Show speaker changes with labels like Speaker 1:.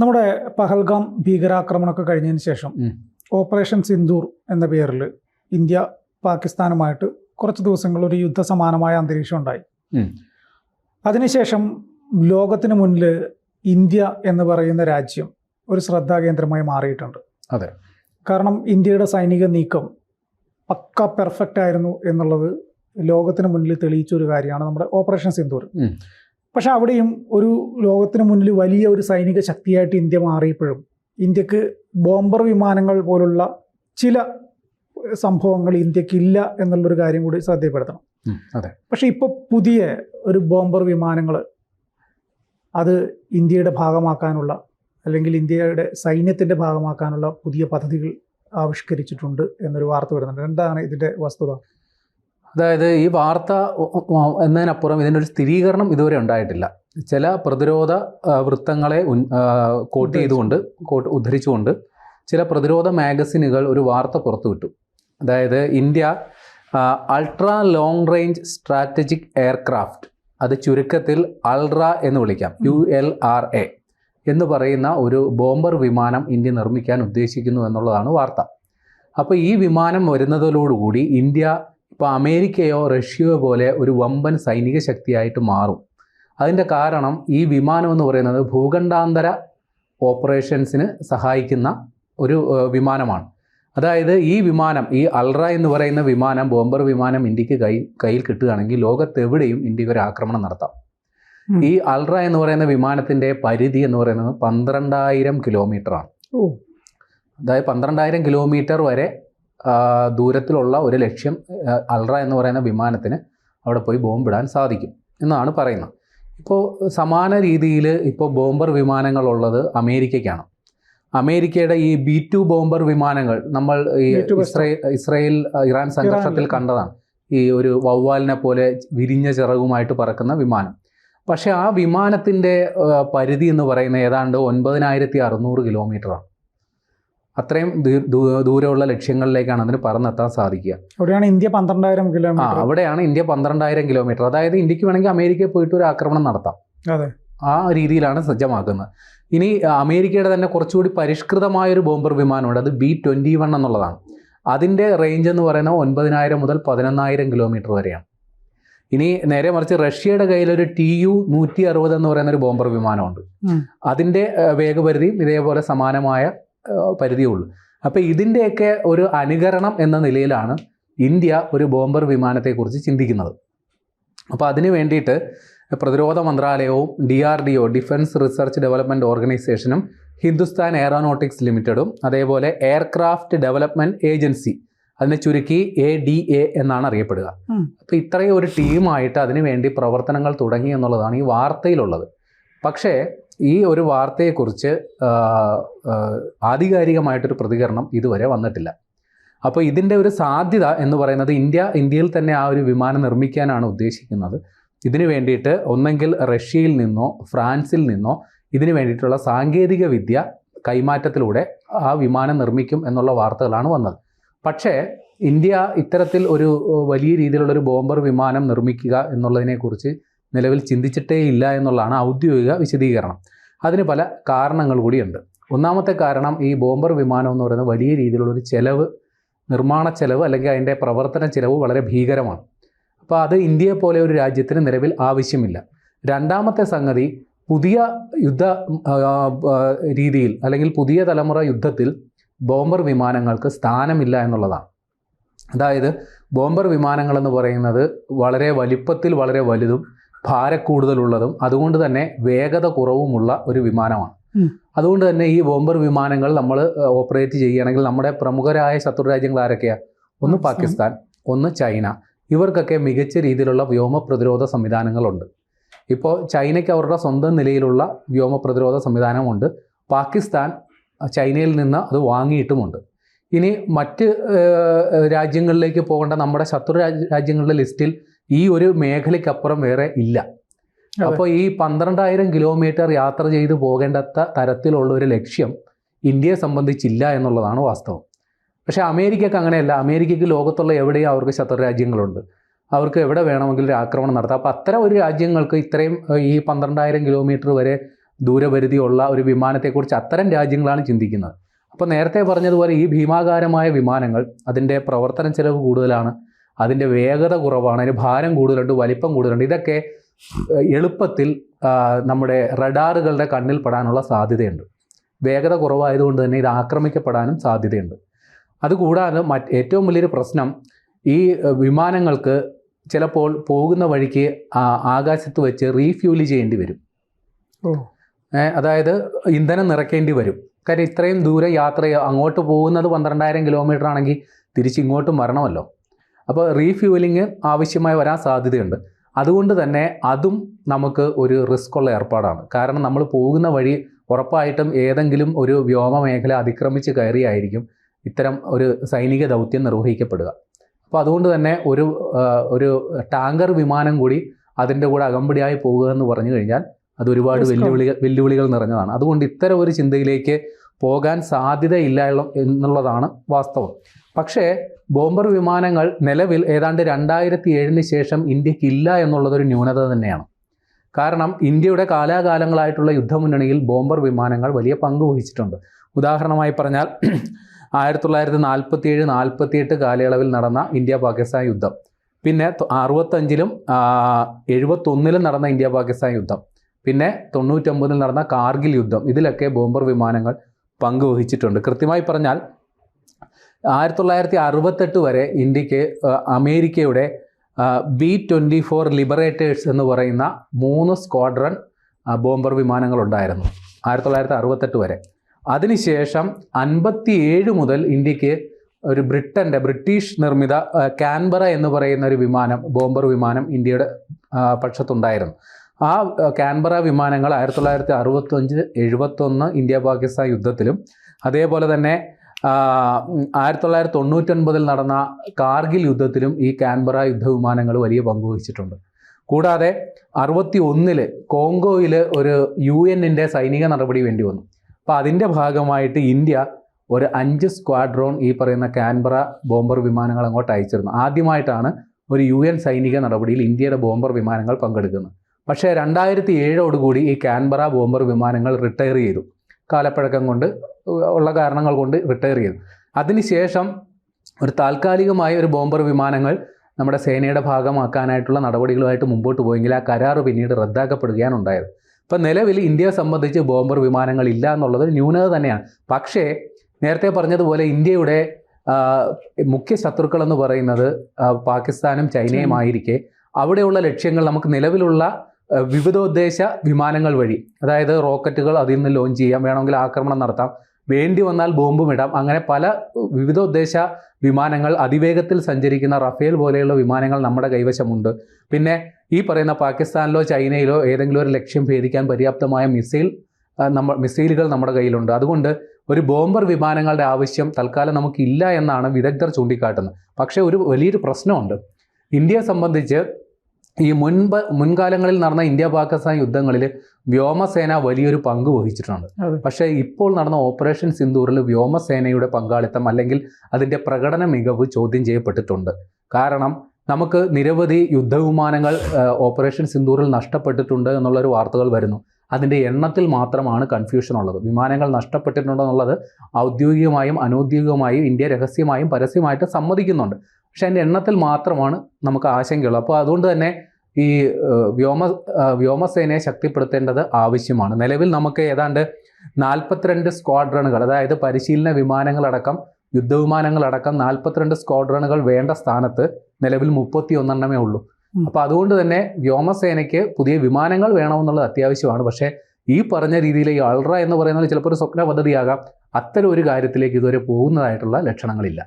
Speaker 1: നമ്മുടെ പഹൽഗാം ഭീകരാക്രമണമൊക്കെ കഴിഞ്ഞതിന് ശേഷം ഓപ്പറേഷൻ സിന്ദൂർ എന്ന പേരിൽ ഇന്ത്യ പാകിസ്ഥാനുമായിട്ട് കുറച്ച് ദിവസങ്ങൾ ഒരു യുദ്ധസമാനമായ അന്തരീക്ഷം ഉണ്ടായി. അതിനുശേഷം ലോകത്തിന് മുന്നിൽ ഇന്ത്യ എന്ന് പറയുന്ന രാജ്യം ഒരു ശ്രദ്ധാകേന്ദ്രമായി മാറിയിട്ടുണ്ട്
Speaker 2: അതെ.
Speaker 1: കാരണം ഇന്ത്യയുടെ സൈനിക നീക്കം പക്ക പെർഫെക്റ്റ് ആയിരുന്നു എന്നുള്ളത് ലോകത്തിന് മുന്നിൽ തെളിയിച്ച ഒരു കാര്യമാണ് നമ്മുടെ ഓപ്പറേഷൻ സിന്ദൂർ. പക്ഷെ അവിടെയും ഒരു ലോകത്തിന് മുന്നിൽ വലിയ ഒരു സൈനിക ശക്തിയായിട്ട് ഇന്ത്യ മാറിയപ്പോഴും ഇന്ത്യയ്ക്ക് ബോംബർ വിമാനങ്ങൾ പോലുള്ള ചില സംഭവങ്ങൾ ഇന്ത്യക്കില്ല എന്നുള്ളൊരു കാര്യം കൂടി ശ്രദ്ധയപ്പെടുത്തണം
Speaker 2: അതെ.
Speaker 1: പക്ഷെ ഇപ്പോൾ പുതിയ ഒരു ബോംബർ വിമാനങ്ങൾ അത് ഇന്ത്യയുടെ ഭാഗമാക്കാനുള്ള അല്ലെങ്കിൽ ഇന്ത്യയുടെ സൈന്യത്തിന്റെ ഭാഗമാക്കാനുള്ള പുതിയ പദ്ധതികൾ ആവിഷ്കരിച്ചിട്ടുണ്ട് എന്നൊരു വാർത്ത വരുന്നുണ്ട്. എന്താണ് ഇതിന്റെ വസ്തുത?
Speaker 2: അതായത് ഈ വാർത്ത എന്നതിനപ്പുറം ഇതിന്റെ ഒരു സ്ഥിരീകരണം ഇതുവരെ ഉണ്ടായിട്ടില്ല. ചില പ്രതിരോധ വൃത്തങ്ങളെ ഉൻ- കോട്ട് ചെയ്തുകൊണ്ട് കോട്ട് ഉദ്ധരിച്ചുകൊണ്ട് ചില പ്രതിരോധ മാഗസിനുകൾ ഒരു വാർത്ത പുറത്തുവിട്ടു. അതായത് India ultra long range strategic aircraft അത് ചുരുക്കത്തിൽ അൾട്ര എന്ന് വിളിക്കാം യു എൽ ആർ എ എന്ന് പറയുന്ന ഒരു ബോംബർ വിമാനം ഇന്ത്യ നിർമ്മിക്കാൻ ഉദ്ദേശിക്കുന്നു എന്നുള്ളതാണ് വാർത്ത. അപ്പോൾ ഈ വിമാനം വരുന്നതോടുകൂടി ഇന്ത്യ ഇപ്പോൾ അമേരിക്കയോ റഷ്യയോ പോലെ ഒരു വമ്പൻ സൈനിക ശക്തിയായിട്ട് മാറും. അതിന്റെ കാരണം ഈ വിമാനം എന്ന് പറയുന്നത് ഭൂഖണ്ഡാന്തര ഓപ്പറേഷൻസിന് സഹായിക്കുന്ന ഒരു വിമാനമാണ്. അതായത് ഈ വിമാനം ഈ അൾറ എന്ന് പറയുന്ന വിമാനം ബോംബർ വിമാനം ഇന്ത്യയ്ക്ക് കൈ കയ്യിൽ കിട്ടുകയാണെങ്കിൽ ലോകത്തെവിടെയും ഇന്ത്യയ്ക്ക് ഒരു ആക്രമണം നടത്താം. ഈ അൾറ എന്ന് പറയുന്ന വിമാനത്തിന്റെ പരിധി എന്ന് പറയുന്നത് പന്ത്രണ്ടായിരം കിലോമീറ്ററാണ്. അതായത് പന്ത്രണ്ടായിരം കിലോമീറ്റർ വരെ ദൂരത്തിലുള്ള ഒരു ലക്ഷ്യം അൾറ എന്ന് പറയുന്ന വിമാനത്തിന് അവിടെ പോയി ബോംബിടാൻ സാധിക്കും എന്നാണ് പറയുന്നത്. ഇപ്പോൾ സമാന രീതിയിൽ ഇപ്പോൾ ബോംബർ വിമാനങ്ങളുള്ളത് അമേരിക്കയ്ക്കാണ്. അമേരിക്കയുടെ ഈ ബി ടു ബോംബർ വിമാനങ്ങൾ നമ്മൾ ഈ
Speaker 1: ഇസ്രേ
Speaker 2: ഇസ്രയേൽ ഇസ്രയേൽ ഇറാൻ സംഘർഷത്തിൽ കണ്ടതാണ്. ഈ ഒരു വവ്വാലിനെ പോലെ വിരിഞ്ഞ ചിറകുമായിട്ട് പറക്കുന്ന വിമാനം. പക്ഷേ ആ വിമാനത്തിന്റെ പരിധി എന്ന് പറയുന്നത് ഏതാണ്ട് ഒൻപതിനായിരത്തി അറുന്നൂറ് കിലോമീറ്ററാണ്. അത്രയും ദൂരമുള്ള ലക്ഷ്യങ്ങളിലേക്കാണ് അതിന് പറന്നെത്താൻ സാധിക്കുക.
Speaker 1: അവിടെയാണ് ഇന്ത്യ പന്ത്രണ്ടായിരം
Speaker 2: ആ
Speaker 1: കിലോമീറ്റർ
Speaker 2: അവിടെയാണ് ഇന്ത്യ പന്ത്രണ്ടായിരം കിലോമീറ്റർ അതായത് ഇന്ത്യയ്ക്ക് വേണമെങ്കിൽ അമേരിക്കയിൽ പോയിട്ട് ഒരു ആക്രമണം നടത്താം.
Speaker 1: അതെ.
Speaker 2: ആ രീതിയിലാണ് സജ്ജമാക്കുന്നത്. ഇനി അമേരിക്കയുടെ തന്നെ കുറച്ചുകൂടി പരിഷ്കൃതമായ ഒരു ബോംബർ വിമാനമുണ്ട്. അത് ബി ട്വന്റി വൺ എന്നുള്ളതാണ്. അതിന്റെ റേഞ്ച് എന്ന് പറയുന്നത് ഒൻപതിനായിരം മുതൽ പതിനൊന്നായിരം കിലോമീറ്റർ വരെയാണ്. ഇനി നേരെ മറിച്ച് റഷ്യയുടെ കയ്യിലൊരു ടി യു നൂറ്റി അറുപത് എന്ന് പറയുന്ന ഒരു ബോംബർ വിമാനമുണ്ട്. അതിന്റെ വേഗപരിധിയും ഇതേപോലെ സമാനമായ പരിധിയേ ഉള്ളൂ. അപ്പോൾ ഇതിന്റെയൊക്കെ ഒരു അനുകരണം എന്ന നിലയിലാണ് ഇന്ത്യ ഒരു ബോംബർ വിമാനത്തെക്കുറിച്ച് ചിന്തിക്കുന്നത്. അപ്പോൾ അതിന് വേണ്ടിയിട്ട് പ്രതിരോധ മന്ത്രാലയവും D R D O Defence Research Development ഓർഗനൈസേഷനും ഹിന്ദുസ്ഥാൻ എയറോനോട്ടിക്സ് ലിമിറ്റഡും അതേപോലെ എയർക്രാഫ്റ്റ് ഡെവലപ്മെന്റ് ഏജൻസി അതിനെ ചുരുക്കി എ ഡി എ എന്നാണ് അറിയപ്പെടുക. അപ്പോൾ ഇത്രയും ഒരു ടീമായിട്ട് അതിനുവേണ്ടി പ്രവർത്തനങ്ങൾ തുടങ്ങി എന്നുള്ളതാണ് ഈ വാർത്തയിലുള്ളത്. പക്ഷേ ഈ ഒരു വാർത്തയെക്കുറിച്ച് ആധികാരികമായിട്ടൊരു പ്രതികരണം ഇതുവരെ വന്നിട്ടില്ല. അപ്പോൾ ഇതിന്റെ ഒരു സാധ്യത എന്ന് പറയുന്നത് ഇന്ത്യ ഇന്ത്യയിൽ തന്നെ ആ ഒരു വിമാനം നിർമ്മിക്കാനാണ് ഉദ്ദേശിക്കുന്നത്. ഇതിനു വേണ്ടിയിട്ട് ഒന്നെങ്കിൽ റഷ്യയിൽ നിന്നോ ഫ്രാൻസിൽ നിന്നോ ഇതിനു വേണ്ടിയിട്ടുള്ള സാങ്കേതിക വിദ്യ കൈമാറ്റത്തിലൂടെ ആ വിമാനം നിർമ്മിക്കും എന്നുള്ള വാർത്തകളാണ് വന്നത്. പക്ഷേ ഇന്ത്യ ഇത്തരത്തിൽ ഒരു വലിയ രീതിയിലുള്ള ഒരു ബോംബർ വിമാനം നിർമ്മിക്കുക എന്നുള്ളതിനെക്കുറിച്ച് നിലവിൽ ചിന്തിച്ചിട്ടേ ഇല്ല എന്നുള്ളതാണ് ഔദ്യോഗിക വിശദീകരണം. അതിന് പല കാരണങ്ങൾ കൂടിയുണ്ട്. ഒന്നാമത്തെ കാരണം ഈ ബോംബർ വിമാനം എന്ന് പറയുന്നത് വലിയ രീതിയിലുള്ളൊരു ചെലവ് നിർമ്മാണ ചെലവ് അല്ലെങ്കിൽ അതിന്റെ പ്രവർത്തന ചെലവ് വളരെ ഭീകരമാണ്. അപ്പോൾ അത് ഇന്ത്യയെ പോലെ ഒരു രാജ്യത്തിന് നിലവിൽ ആവശ്യമില്ല. രണ്ടാമത്തെ സംഗതി പുതിയ യുദ്ധ രീതിയിൽ അല്ലെങ്കിൽ പുതിയ തലമുറ യുദ്ധത്തിൽ ബോംബർ വിമാനങ്ങൾക്ക് സ്ഥാനമില്ല എന്നുള്ളതാണ്. അതായത് ബോംബർ വിമാനങ്ങൾ എന്ന് പറയുന്നത് വളരെ വലിപ്പത്തിൽ വളരെ വലുതും ഭാരക്കൂടുതലുള്ളതും അതുകൊണ്ട് തന്നെ വേഗത കുറവുമുള്ള ഒരു വിമാനമാണ്. അതുകൊണ്ട് തന്നെ ഈ ബോംബർ വിമാനങ്ങൾ നമ്മൾ ഓപ്പറേറ്റ് ചെയ്യുകയാണെങ്കിൽ നമ്മുടെ പ്രമുഖരായ ശത്രു രാജ്യങ്ങൾ ആരൊക്കെയാണ് ഒന്ന് പാകിസ്ഥാൻ. ഒന്ന് ചൈന. ഇവർക്കൊക്കെ മികച്ച രീതിയിലുള്ള വ്യോമ പ്രതിരോധ സംവിധാനങ്ങളുണ്ട്. ഇപ്പോൾ ചൈനയ്ക്ക് അവരുടെ സ്വന്തം നിലയിലുള്ള വ്യോമ പ്രതിരോധ സംവിധാനമുണ്ട്. പാകിസ്ഥാൻ ചൈനയിൽ നിന്ന് അത് വാങ്ങിയിട്ടുമുണ്ട്. ഇനി മറ്റ് രാജ്യങ്ങളിലേക്ക് പോകേണ്ട നമ്മുടെ ശത്രു രാജ്യങ്ങളുടെ ലിസ്റ്റിൽ ഈ ഒരു മേഖലയ്ക്കപ്പുറം വേറെ ഇല്ല. അപ്പോൾ ഈ പന്ത്രണ്ടായിരം കിലോമീറ്റർ യാത്ര ചെയ്തു പോകേണ്ടത്ത തരത്തിലുള്ള ഒരു ലക്ഷ്യം ഇന്ത്യയെ സംബന്ധിച്ചില്ല എന്നുള്ളതാണ് വാസ്തവം. പക്ഷേ അമേരിക്കക്ക് അങ്ങനെയല്ല. അമേരിക്കയ്ക്ക് ലോകത്തുള്ള എവിടെയും അവർക്ക് ശത്രു രാജ്യങ്ങളുണ്ട്. അവർക്ക് എവിടെ വേണമെങ്കിലും ഒരു ആക്രമണം നടത്താം. അപ്പോൾ അത്തരം ഒരു രാജ്യങ്ങൾക്ക് ഇത്രയും ഈ പന്ത്രണ്ടായിരം കിലോമീറ്റർ വരെ ദൂരപരിധിയുള്ള ഒരു വിമാനത്തെക്കുറിച്ച് അത്തരം രാജ്യങ്ങളാണ് ചിന്തിക്കുന്നത്. അപ്പോൾ നേരത്തെ പറഞ്ഞതുപോലെ ഈ ഭീമാകാരമായ വിമാനങ്ങൾ അതിന്റെ പ്രവർത്തന ചെലവ് കൂടുതലാണ്. അതിന്റെ വേഗത കുറവാണ് അതിന് ഭാരം കൂടുതലുണ്ട് വലിപ്പം കൂടുതലുണ്ട്. ഇതൊക്കെ എളുപ്പത്തിൽ നമ്മുടെ റഡാറുകളുടെ കണ്ണിൽ പെടാനുള്ള സാധ്യതയുണ്ട്. വേഗത കുറവായതുകൊണ്ട് തന്നെ ഇത് ആക്രമിക്കപ്പെടാനും സാധ്യതയുണ്ട്. അതുകൂടാതെ മറ്റ് ഏറ്റവും വലിയൊരു പ്രശ്നം ഈ വിമാനങ്ങൾക്ക് ചിലപ്പോൾ പോകുന്ന വഴിക്ക് ആകാശത്ത് വെച്ച് റീഫ്യൂൽ ചെയ്യേണ്ടി വരും. അതായത് ഇന്ധനം നിറയ്ക്കേണ്ടി വരും. കാര്യം ഇത്രയും ദൂരം യാത്ര അങ്ങോട്ട് പോകുന്നത് പന്ത്രണ്ടായിരം കിലോമീറ്റർ ആണെങ്കിൽ തിരിച്ച് ഇങ്ങോട്ടും വരണമല്ലോ. അപ്പോൾ റീഫ്യൂവലിംഗ് ആവശ്യമായി വരാൻ സാധ്യതയുണ്ട്. അതുകൊണ്ട് തന്നെ അതും നമുക്ക് ഒരു റിസ്ക് ഉള്ള ഏർപ്പാടാണ്. കാരണം നമ്മൾ പോകുന്ന വഴി ഉറപ്പായിട്ടും ഏതെങ്കിലും ഒരു വ്യോമ മേഖല അതിക്രമിച്ച് കയറിയായിരിക്കും ഇത്തരം ഒരു സൈനിക ദൗത്യം നിർവഹിക്കപ്പെടുക. അപ്പോൾ അതുകൊണ്ട് തന്നെ ഒരു ഒരു ടാങ്കർ വിമാനം കൂടി അതിന്റെ കൂടെ അകമ്പടിയായി പോകുക എന്ന് പറഞ്ഞു കഴിഞ്ഞാൽ അത് ഒരുപാട് വെല്ലുവിളികൾ വെല്ലുവിളികൾ നിറഞ്ഞതാണ്. അതുകൊണ്ട് ഇത്തരം ഒരു ചിന്തയിലേക്ക് പോകാൻ സാധ്യതയില്ല എന്നുള്ളതാണ് വാസ്തവം. പക്ഷേ ബോംബർ വിമാനങ്ങൾ നിലവിൽ ഏതാണ്ട് രണ്ടായിരത്തി ഏഴിന് ശേഷം ഇന്ത്യക്കില്ല എന്നുള്ളതൊരു ന്യൂനത തന്നെയാണ്. കാരണം ഇന്ത്യയുടെ കാലാകാലങ്ങളായിട്ടുള്ള യുദ്ധമുന്നണിയിൽ ബോംബർ വിമാനങ്ങൾ വലിയ പങ്ക് വഹിച്ചിട്ടുണ്ട്. ഉദാഹരണമായി പറഞ്ഞാൽ ആയിരത്തി തൊള്ളായിരത്തി നാൽപ്പത്തി ഏഴ് നാൽപ്പത്തി എട്ട് കാലയളവിൽ നടന്ന ഇന്ത്യ പാകിസ്ഥാൻ യുദ്ധം. പിന്നെ അറുപത്തഞ്ചിലും എഴുപത്തൊന്നിലും നടന്ന ഇന്ത്യ പാകിസ്ഥാൻ യുദ്ധം. പിന്നെ തൊണ്ണൂറ്റൊമ്പതിൽ നടന്ന കാർഗിൽ യുദ്ധം. ഇതിലൊക്കെ ബോംബർ വിമാനങ്ങൾ പങ്കുവഹിച്ചിട്ടുണ്ട് കൃത്യമായി പറഞ്ഞാൽ ആയിരത്തി തൊള്ളായിരത്തി അറുപത്തെട്ട് വരെ ഇന്ത്യയ്ക്ക് അമേരിക്കയുടെ ബി ട്വന്റി ഫോർ ലിബറേറ്റേഴ്സ് എന്ന് പറയുന്ന മൂന്ന് സ്ക്വാഡ്രൺ ബോംബർ വിമാനങ്ങളുണ്ടായിരുന്നു ആയിരത്തി തൊള്ളായിരത്തി അറുപത്തെട്ട് വരെ. അതിനുശേഷം അൻപത്തി ഏഴ് മുതൽ ഇന്ത്യയ്ക്ക് ഒരു ബ്രിട്ടന്റെ ബ്രിട്ടീഷ് നിർമ്മിത കാൻബറ എന്ന് പറയുന്ന ഒരു വിമാനം ബോംബർ വിമാനം ഇന്ത്യയുടെ പക്ഷത്തുണ്ടായിരുന്നു. ആ കാൻബറ വിമാനങ്ങൾ ആയിരത്തി തൊള്ളായിരത്തി അറുപത്തഞ്ച് എഴുപത്തൊന്ന് ഇന്ത്യ പാകിസ്ഥാൻ യുദ്ധത്തിലും അതേപോലെ തന്നെ ആയിരത്തി തൊള്ളായിരത്തി തൊണ്ണൂറ്റൊൻപതിൽ നടന്ന കാർഗിൽ യുദ്ധത്തിലും ഈ കാൻബറ യുദ്ധവിമാനങ്ങൾ വലിയ പങ്കുവഹിച്ചിട്ടുണ്ട് കൂടാതെ അറുപത്തി ഒന്നിൽ കോങ്കോയിൽ ഒരു യു എന്നിന്റെ സൈനിക നടപടി വേണ്ടി വന്നു. അപ്പോൾ അതിന്റെ ഭാഗമായിട്ട് ഇന്ത്യ ഒരു അഞ്ച് സ്ക്വാഡ്രോൺ ഈ പറയുന്ന കാൻബറ ബോംബർ വിമാനങ്ങൾ അങ്ങോട്ട് അയച്ചിരുന്നു. ആദ്യമായിട്ടാണ് ഒരു യു എൻ സൈനിക നടപടിയിൽ ഇന്ത്യയുടെ ബോംബർ വിമാനങ്ങൾ പങ്കെടുക്കുന്നത്. പക്ഷേ രണ്ടായിരത്തി ഏഴോടുകൂടി ഈ കാൻബറ ബോംബർ വിമാനങ്ങൾ റിട്ടയർ ചെയ്തു. കാലപ്പഴക്കം കൊണ്ട് ഉള്ള കാരണങ്ങൾ കൊണ്ട് റിട്ടയർ ചെയ്തു. അതിനുശേഷം ഒരു താൽക്കാലികമായ ഒരു ബോംബർ വിമാനങ്ങൾ നമ്മുടെ സേനയുടെ ഭാഗമാക്കാനായിട്ടുള്ള നടപടികളുമായിട്ട് മുമ്പോട്ട് പോയെങ്കിൽ ആ കരാർ പിന്നീട് റദ്ദാക്കപ്പെടുകയാണ് ഉണ്ടായത്. ഇപ്പം നിലവിൽ ഇന്ത്യയെ സംബന്ധിച്ച് ബോംബർ വിമാനങ്ങൾ ഇല്ല എന്നുള്ളത് ന്യൂനത തന്നെയാണ്. പക്ഷേ നേരത്തെ പറഞ്ഞതുപോലെ ഇന്ത്യയുടെ മുഖ്യ ശത്രുക്കൾ എന്ന് പറയുന്നത് പാകിസ്ഥാനും ചൈനയുമായിരിക്കെ അവിടെയുള്ള ലക്ഷ്യങ്ങൾ നമുക്ക് നിലവിലുള്ള വിവിധോദ്ദേശ വിമാനങ്ങൾ വഴി അതായത് റോക്കറ്റുകൾ അതിൽ നിന്ന് ലോഞ്ച് ചെയ്യാം വേണമെങ്കിൽ ആക്രമണം നടത്താം വേണ്ടി വന്നാൽ ബോംബും ഇടാം. അങ്ങനെ പല വിവിധ ഉദ്ദേശ വിമാനങ്ങൾ അതിവേഗത്തിൽ സഞ്ചരിക്കുന്ന റഫേൽ പോലെയുള്ള വിമാനങ്ങൾ നമ്മുടെ കൈവശമുണ്ട്. പിന്നെ ഈ പറയുന്ന പാകിസ്ഥാനിലോ ചൈനയിലോ ഏതെങ്കിലും ഒരു ലക്ഷ്യം ഭേദിക്കാൻ പര്യാപ്തമായ മിസൈൽ നമ്മ മിസൈലുകൾ നമ്മുടെ കയ്യിലുണ്ട്. അതുകൊണ്ട് ഒരു ബോംബർ വിമാനങ്ങളുടെ ആവശ്യം തൽക്കാലം നമുക്കില്ല എന്നാണ് വിദഗ്ധർ ചൂണ്ടിക്കാട്ടുന്നത്. പക്ഷേ ഒരു വലിയൊരു പ്രശ്നമുണ്ട്. ഇന്ത്യയെ സംബന്ധിച്ച് ഈ മുൻപ് മുൻകാലങ്ങളിൽ നടന്ന ഇന്ത്യ പാകിസ്ഥാൻ യുദ്ധങ്ങളിൽ വ്യോമസേന വലിയൊരു പങ്ക് വഹിച്ചിട്ടുണ്ട്. പക്ഷെ ഇപ്പോൾ നടന്ന ഓപ്പറേഷൻ സിന്ദൂറിൽ വ്യോമസേനയുടെ പങ്കാളിത്തം അല്ലെങ്കിൽ അതിന്റെ പ്രകടന മികവ് ചോദ്യം ചെയ്യപ്പെട്ടിട്ടുണ്ട്. കാരണം നമുക്ക് നിരവധി യുദ്ധവിമാനങ്ങൾ ഓപ്പറേഷൻ സിന്ദൂറിൽ നഷ്ടപ്പെട്ടിട്ടുണ്ട് എന്നുള്ളൊരു വാർത്തകൾ വരുന്നു. അതിന്റെ എണ്ണത്തിൽ മാത്രമാണ് കൺഫ്യൂഷൻ ഉള്ളത്. വിമാനങ്ങൾ നഷ്ടപ്പെട്ടിട്ടുണ്ടോ എന്നുള്ളത് ഔദ്യോഗികമായും അനൗദ്യോഗികമായും ഇന്ത്യ രഹസ്യമായും പരസ്യമായിട്ട് സമ്മതിക്കുന്നുണ്ട്. പക്ഷെ അതിന്റെ എണ്ണത്തിൽ മാത്രമാണ് നമുക്ക് ആശങ്കയുള്ളത്. അപ്പോൾ അതുകൊണ്ട് തന്നെ ഈ വ്യോമ വ്യോമസേനയെ ശക്തിപ്പെടുത്തേണ്ടത് ആവശ്യമാണ്. നിലവിൽ നമുക്ക് ഏതാണ്ട് നാൽപ്പത്തിരണ്ട് സ്ക്വാഡ്രണുകൾ അതായത് പരിശീലന വിമാനങ്ങളടക്കം യുദ്ധവിമാനങ്ങളടക്കം നാൽപ്പത്തിരണ്ട് സ്ക്വാഡ്രണുകൾ വേണ്ട സ്ഥാനത്ത് നിലവിൽ മുപ്പത്തി ഒന്നെണ്ണമേ ഉള്ളൂ. അപ്പോൾ അതുകൊണ്ട് തന്നെ വ്യോമസേനയ്ക്ക് പുതിയ വിമാനങ്ങൾ വേണമെന്നുള്ളത് അത്യാവശ്യമാണ്. പക്ഷേ ഈ പറഞ്ഞ രീതിയിൽ ഈ അൾറ എന്ന് പറയുന്നത് ചിലപ്പോൾ ഒരു സ്വപ്ന പദ്ധതിയാകാം അത്തരം ഒരു കാര്യത്തിലേക്ക് ഇതുവരെ പോകുന്നതായിട്ടുള്ള ലക്ഷണങ്ങളില്ല.